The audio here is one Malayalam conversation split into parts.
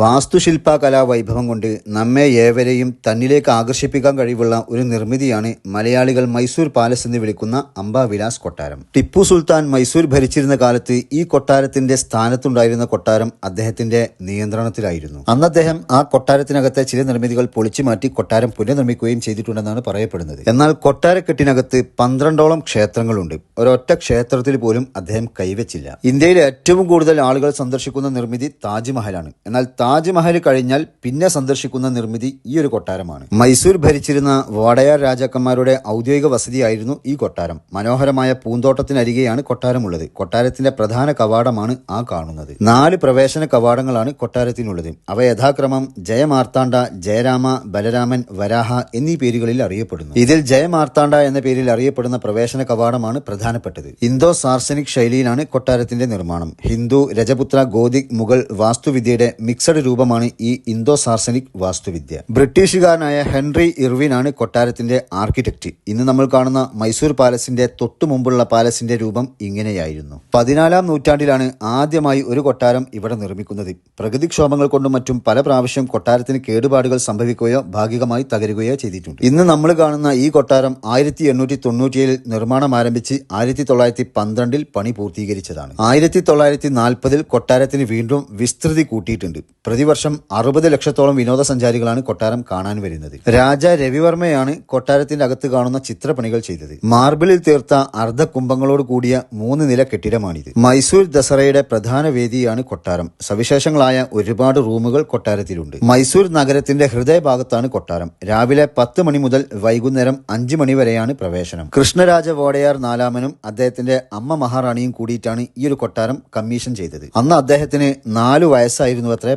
വാസ്തുശില്പ കലാവൈഭവം കൊണ്ട് നമ്മെ ഏവരെയും തന്നിലേക്ക് ആകർഷിപ്പിക്കാൻ കഴിവുള്ള ഒരു നിർമ്മിതിയാണ് മലയാളികൾ മൈസൂർ പാലസ് എന്ന് വിളിക്കുന്ന അംബാവിലാസ് കൊട്ടാരം. ടിപ്പു സുൽത്താൻ മൈസൂർ ഭരിച്ചിരുന്ന കാലത്ത് ഈ കൊട്ടാരത്തിന്റെ സ്ഥാനത്തുണ്ടായിരുന്ന കൊട്ടാരം അദ്ദേഹത്തിന്റെ നിയന്ത്രണത്തിലായിരുന്നു. അന്ന് അദ്ദേഹം ആ കൊട്ടാരത്തിനകത്തെ ചില നിർമ്മിതികൾ പൊളിച്ചു മാറ്റി കൊട്ടാരം പുനർനിർമ്മിക്കുകയും ചെയ്തിട്ടുണ്ടെന്നാണ് പറയപ്പെടുന്നത്. എന്നാൽ കൊട്ടാരക്കെട്ടിനകത്ത് പന്ത്രണ്ടോളം ക്ഷേത്രങ്ങളുണ്ട്. ഒരൊറ്റ ക്ഷേത്രത്തിൽ പോലും അദ്ദേഹം കൈവച്ചില്ല. ഇന്ത്യയിലെ ഏറ്റവും കൂടുതൽ ആളുകൾ സന്ദർശിക്കുന്ന നിർമ്മിതി താജ്മഹലാണ്. എന്നാൽ താജ്മഹൽ കഴിഞ്ഞാൽ പിന്നെ സന്ദർശിക്കുന്ന നിർമ്മിതി ഈ ഒരു കൊട്ടാരമാണ്. മൈസൂർ ഭരിച്ചിരുന്ന വാടയാർ രാജാക്കന്മാരുടെ ഔദ്യോഗിക വസതിയായിരുന്നു ഈ കൊട്ടാരം. മനോഹരമായ പൂന്തോട്ടത്തിനരികെയാണ് കൊട്ടാരമുള്ളത്. കൊട്ടാരത്തിന്റെ പ്രധാന കവാടമാണ് ആ കാണുന്നത്. നാല് പ്രവേശന കവാടങ്ങളാണ് കൊട്ടാരത്തിനുള്ളത്. അവ യഥാക്രമം ജയമാർത്താണ്ഡ ജയരാമ ബലരാമൻ വരാഹ എന്നീ പേരുകളിൽ അറിയപ്പെടുന്നു. ഇതിൽ ജയമാർത്താണ്ഡ എന്ന പേരിൽ അറിയപ്പെടുന്ന പ്രവേശന കവാടമാണ് പ്രധാനപ്പെട്ടത്. ഇന്തോ സാർസനിക് ശൈലിയിലാണ് കൊട്ടാരത്തിന്റെ നിർമ്മാണം. ഹിന്ദു രജപുത്ര ഗോതിക് മുഗൾ വാസ്തുവിദ്യയുടെ മിക്സഡ് രൂപമാണ് ഈ ഇന്തോ സാർസനിക് വാസ്തുവിദ്യ. ബ്രിട്ടീഷുകാരനായ ഹെൻറി ഇർവിനാണ് കൊട്ടാരത്തിന്റെ ആർക്കിടെക്ട് ഇന്ന് നമ്മൾ കാണുന്ന മൈസൂർ പാലസിന്റെ തൊട്ടു മുമ്പുള്ള പാലസിന്റെ രൂപം ഇങ്ങനെയായിരുന്നു. പതിനാലാം നൂറ്റാണ്ടിലാണ് ആദ്യമായി ഒരു കൊട്ടാരം ഇവിടെ നിർമ്മിക്കുന്നത്. പ്രകൃതിക്ഷോഭങ്ങൾ കൊണ്ടും മറ്റും പല പ്രാവശ്യം കൊട്ടാരത്തിന് കേടുപാടുകൾ സംഭവിക്കുകയോ ഭാഗികമായി തകരുകയോ ചെയ്തിട്ടുണ്ട്. ഇന്ന് നമ്മൾ കാണുന്ന ഈ കൊട്ടാരം ആയിരത്തി എണ്ണൂറ്റി തൊണ്ണൂറ്റിയേഴിൽ നിർമ്മാണം ആരംഭിച്ച് ആയിരത്തി തൊള്ളായിരത്തി പന്ത്രണ്ടിൽ പണി പൂർത്തീകരിച്ചതാണ്. ആയിരത്തി തൊള്ളായിരത്തി നാൽപ്പതിൽ കൊട്ടാരത്തിന് വീണ്ടും വിസ്തൃതി കൂട്ടിയിട്ടുണ്ട്. പ്രതിവർഷം അറുപത് ലക്ഷത്തോളം വിനോദസഞ്ചാരികളാണ് കൊട്ടാരം കാണാൻ വരുന്നത്. രാജ രവിവർമ്മയാണ് കൊട്ടാരത്തിന്റെ അകത്ത് കാണുന്ന ചിത്രപ്പണികൾ ചെയ്തത്. മാർബിളിൽ തീർത്ത അർദ്ധകുംഭങ്ങളോട് കൂടിയ മൂന്ന് നില കെട്ടിടമാണിത്. മൈസൂർ ദസറയുടെ പ്രധാന വേദിയാണ് കൊട്ടാരം. സവിശേഷങ്ങളായ ഒരുപാട് റൂമുകൾ കൊട്ടാരത്തിലുണ്ട്. മൈസൂർ നഗരത്തിന്റെ ഹൃദയഭാഗത്താണ് കൊട്ടാരം. രാവിലെ പത്ത് മണി മുതൽ വൈകുന്നേരം അഞ്ച് മണി വരെയാണ് പ്രവേശനം. കൃഷ്ണരാജ വോഡയാർ നാലാമനും അദ്ദേഹത്തിന്റെ അമ്മ മഹാറാണിയും കൂടിയിട്ടാണ് ഈ ഒരു കൊട്ടാരം കമ്മീഷൻ ചെയ്തത്. അന്ന് അദ്ദേഹത്തിന് നാലു വയസ്സായിരുന്നു അത്രേ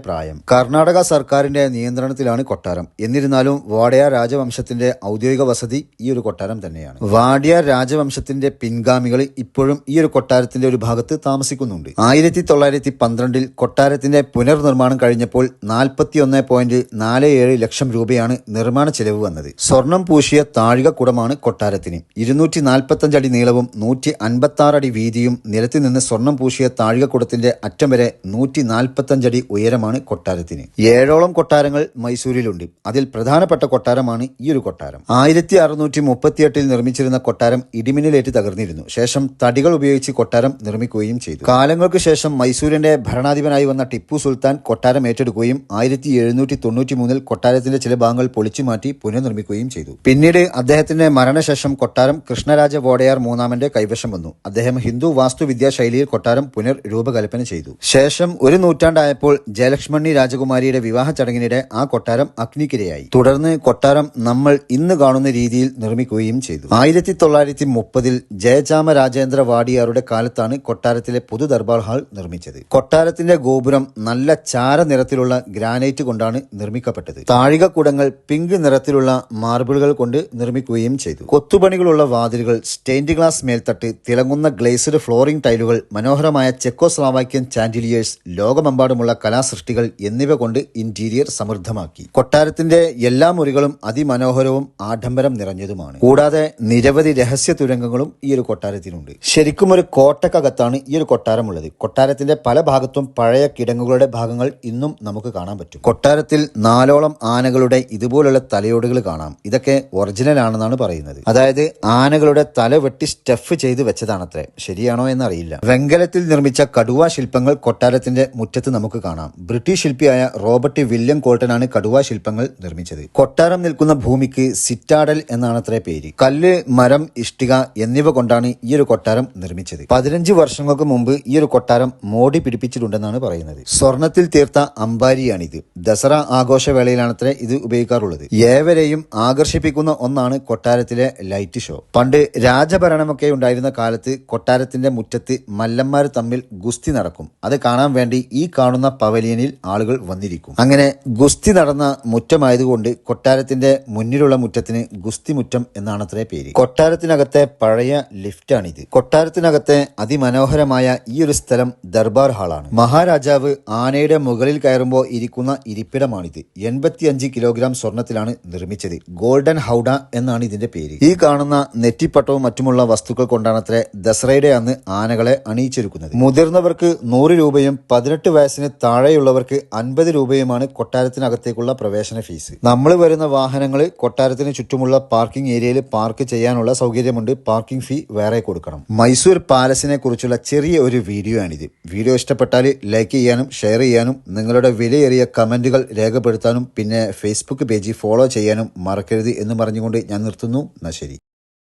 കർണാടക സർക്കാരിന്റെ നിയന്ത്രണത്തിലാണ് കൊട്ടാരം. എന്നിരുന്നാലും വാടയാർ രാജവംശത്തിന്റെ ഔദ്യോഗിക വസതി ഈ ഒരു കൊട്ടാരം തന്നെയാണ്. വാഡിയ രാജവംശത്തിന്റെ പിൻഗാമികൾ ഇപ്പോഴും ഈ ഒരു കൊട്ടാരത്തിന്റെ ഒരു ഭാഗത്ത് താമസിക്കുന്നുണ്ട്. ആയിരത്തി തൊള്ളായിരത്തി പന്ത്രണ്ടിൽ കൊട്ടാരത്തിന്റെ പുനർനിർമ്മാണം കഴിഞ്ഞപ്പോൾ നാൽപ്പത്തി ഒന്ന് പോയിന്റ് നാല് ഏഴ് ലക്ഷം രൂപയാണ് നിർമ്മാണ ചെലവ് വന്നത്. സ്വർണം പൂശിയ താഴിക കുടമാണ് കൊട്ടാരത്തിന്. ഇരുന്നൂറ്റി നാൽപ്പത്തഞ്ച് അടി നീളവും നൂറ്റി അൻപത്തി അടി വീതിയും നിലത്തിൽ നിന്ന് സ്വർണം പൂശിയ താഴികക്കുടത്തിന്റെ അറ്റം വരെ നൂറ്റി നാൽപ്പത്തഞ്ചടി ഉയരമാണ് കൊട്ടാരത്തിന്. ഏഴോളം കൊട്ടാരങ്ങൾ മൈസൂരിലുണ്ട്. അതിൽ പ്രധാനപ്പെട്ട കൊട്ടാരമാണ് ഈ ഒരു കൊട്ടാരം. ആയിരത്തി അറുന്നൂറ്റി മുപ്പത്തിയെട്ടിൽ നിർമ്മിച്ചിരുന്ന കൊട്ടാരം ഇടിമിന്നലേറ്റ് തകർന്നിരുന്നു. ശേഷം തടികൾ ഉപയോഗിച്ച് കൊട്ടാരം നിർമ്മിക്കുകയും ചെയ്തു. കാലങ്ങൾക്ക് ശേഷം മൈസൂരിന്റെ ഭരണാധിപനായി വന്ന ടിപ്പു സുൽത്താൻ കൊട്ടാരം ഏറ്റെടുക്കുകയും ആയിരത്തി എഴുന്നൂറ്റി തൊണ്ണൂറ്റി മൂന്നിൽ കൊട്ടാരത്തിന്റെ ചില ഭാഗങ്ങൾ പൊളിച്ചു മാറ്റി പുനർനിർമ്മിക്കുകയും ചെയ്തു. പിന്നീട് അദ്ദേഹത്തിന്റെ മരണശേഷം കൊട്ടാരം കൃഷ്ണരാജ വോഡയാർ മൂന്നാമന്റെ കൈവശം വന്നു. അദ്ദേഹം ഹിന്ദു വാസ്തുവിദ്യാ ശൈലിയിൽ കൊട്ടാരം പുനർ രൂപകൽപ്പന ചെയ്തു. ശേഷം ഒരു നൂറ്റാണ്ടായപ്പോൾ ജയലക്ഷ്മണി രാജകുമാരിയുടെ വിവാഹ ചടങ്ങിനിടെ ആ കൊട്ടാരം അഗ്നിക്കിരയായി. തുടർന്ന് കൊട്ടാരം നമ്മൾ ഇന്ന് കാണുന്ന രീതിയിൽ നിർമ്മിക്കുകയും ചെയ്തു. ആയിരത്തി തൊള്ളായിരത്തി മുപ്പതിൽ ജയചാമ രാജേന്ദ്ര വാടിയാറുടെ കാലത്താണ് കൊട്ടാരത്തിലെ പൊതു ദർബാർ ഹാൾ നിർമ്മിച്ചത്. കൊട്ടാരത്തിന്റെ ഗോപുരം നല്ല ചാര നിറത്തിലുള്ള ഗ്രാനൈറ്റ് കൊണ്ടാണ് നിർമ്മിക്കപ്പെട്ടത്. താഴികക്കുടങ്ങൾ പിങ്ക് നിറത്തിലുള്ള മാർബിളുകൾ കൊണ്ട് നിർമ്മിക്കുകയും ചെയ്തു. കൊത്തുപണികളുള്ള വാതിലുകൾ സ്റ്റെയിൻഡ് ഗ്ലാസ് മേൽത്തട്ട് തിളങ്ങുന്ന ഗ്ലേസ്ഡ് ഫ്ലോറിംഗ് ടൈലുകൾ മനോഹരമായ ചെക്കോസ്ലാവാക്യൻ ചാൻഡിലിയേഴ്സ് ലോകമെമ്പാടുമുള്ള കലാസൃഷ്ടികൾ എന്നിവ കൊണ്ട് ഇന്റീരിയർ സമൃദ്ധമാക്കി. കൊട്ടാരത്തിന്റെ എല്ലാ മുറികളും അതിമനോഹരവും ആഡംബരം നിറഞ്ഞതുമാണ്. കൂടാതെ നിരവധി രഹസ്യ തുരങ്കങ്ങളും ഈ ഒരു കൊട്ടാരത്തിനുണ്ട് ശരിക്കും ഒരു കോട്ടക്കകത്താണ് ഈ ഒരു കൊട്ടാരമുള്ളത്. കൊട്ടാരത്തിന്റെ പല ഭാഗത്തും പഴയ കിടങ്ങുകളുടെ ഭാഗങ്ങൾ ഇന്നും നമുക്ക് കാണാൻ പറ്റും. കൊട്ടാരത്തിൽ നാലോളം ആനകളുടെ ഇതുപോലുള്ള തലയോടുകൾ കാണാം. ഇതൊക്കെ ഒറിജിനൽ ആണെന്നാണ് പറയുന്നത്. അതായത് ആനകളുടെ തല വെട്ടി സ്റ്റഫ് ചെയ്ത് വെച്ചതാണത്രേ. ശരിയാണോ എന്നറിയില്ല. വെങ്കലത്തിൽ നിർമ്മിച്ച കടുവ ശില്പങ്ങൾ കൊട്ടാരത്തിന്റെ മുറ്റത്ത് നമുക്ക് കാണാം. ബ്രിട്ടീഷ് ശില്പിയായ റോബർട്ട് വില്യം കോൾട്ടനാണ് കടുവാ ശില്പങ്ങൾ നിർമ്മിച്ചത്. കൊട്ടാരം നിൽക്കുന്ന ഭൂമിക്ക് സിറ്റാഡൽ എന്നാണത്രേ പേര്. കല്ല് മരം ഇഷ്ടിക എന്നിവ കൊണ്ടാണ് ഈ ഒരു കൊട്ടാരം നിർമ്മിച്ചത്. പതിനഞ്ച് വർഷങ്ങൾക്ക് മുമ്പ് ഈ ഒരു കൊട്ടാരം മോടി പിടിപ്പിച്ചിട്ടുണ്ടെന്നാണ് പറയുന്നത്. സ്വർണത്തിൽ തീർത്ത അമ്പാരിയാണിത് ദസറ ആഘോഷവേളയിലാണത്രേ ഇത് ഉപയോഗിക്കാറുള്ളത്. ഏവരെയും ആകർഷിപ്പിക്കുന്ന ഒന്നാണ് കൊട്ടാരത്തിലെ ലൈറ്റ് ഷോ. പണ്ട് രാജഭരണമൊക്കെ ഉണ്ടായിരുന്ന കാലത്ത് കൊട്ടാരത്തിന്റെ മുറ്റത്ത് മല്ലന്മാർ തമ്മിൽ ഗുസ്തി നടക്കും. അത് കാണാൻ വേണ്ടി ഈ കാണുന്ന പവലിയനിൽ ആളുകൾ വന്നിരിക്കും. അങ്ങനെ ഗുസ്തി നടന്ന മുറ്റമായതുകൊണ്ട് കൊട്ടാരത്തിന്റെ മുന്നിലുള്ള മുറ്റത്തിന് ഗുസ്തി മുറ്റം എന്നാണത്രേ പേര്. കൊട്ടാരത്തിനകത്തെ പഴയ ലിഫ്റ്റാണിത്. കൊട്ടാരത്തിനകത്തെ അതിമനോഹരമായ ഈ ഒരു സ്ഥലം ദർബാർ ഹാളാണ്. മഹാരാജാവ് ആനയുടെ മുകളിൽ കയറുമ്പോൾ ഇരിക്കുന്ന ഇരിപ്പിടമാണിത്. എൺപത്തിയഞ്ച് കിലോഗ്രാം സ്വർണത്തിലാണ് നിർമ്മിച്ചത്. ഗോൾഡൻ ഹൗഡ എന്നാണ് ഇതിന്റെ പേര്. ഈ കാണുന്ന നെറ്റിപ്പട്ടവും മറ്റുമുള്ള വസ്തുക്കൾ കൊണ്ടാണത്രേ ദസറയുടെ അന്ന് ആനകളെ അണിയിച്ചൊരുക്കുന്നത്. മുതിർന്നവർക്ക് നൂറ് രൂപയും പതിനെട്ട് വയസ്സിന് താഴെയുള്ളവർക്ക് വരുന്നവർക്ക് അൻപത് രൂപയുമാണ് കൊട്ടാരത്തിനകത്തേക്കുള്ള പ്രവേശന ഫീസ്. നമ്മൾ വരുന്ന വാഹനങ്ങൾ കൊട്ടാരത്തിന് ചുറ്റുമുള്ള പാർക്കിംഗ് ഏരിയയിൽ പാർക്ക് ചെയ്യാനുള്ള സൗകര്യമുണ്ട്. പാർക്കിംഗ് ഫീ വേറെ കൊടുക്കണം. മൈസൂർ പാലസിനെ കുറിച്ചുള്ള ചെറിയ ഒരു വീഡിയോ ആണിത്. വീഡിയോ ഇഷ്ടപ്പെട്ടാൽ ലൈക്ക് ചെയ്യാനും ഷെയർ ചെയ്യാനും നിങ്ങളുടെ വിലയേറിയ കമന്റുകൾ രേഖപ്പെടുത്താനും പിന്നെ ഫേസ്ബുക്ക് പേജ് ഫോളോ ചെയ്യാനും മറക്കരുത് എന്ന് പറഞ്ഞുകൊണ്ട് ഞാൻ നിർത്തുന്നു. എന്നാൽ ശരി.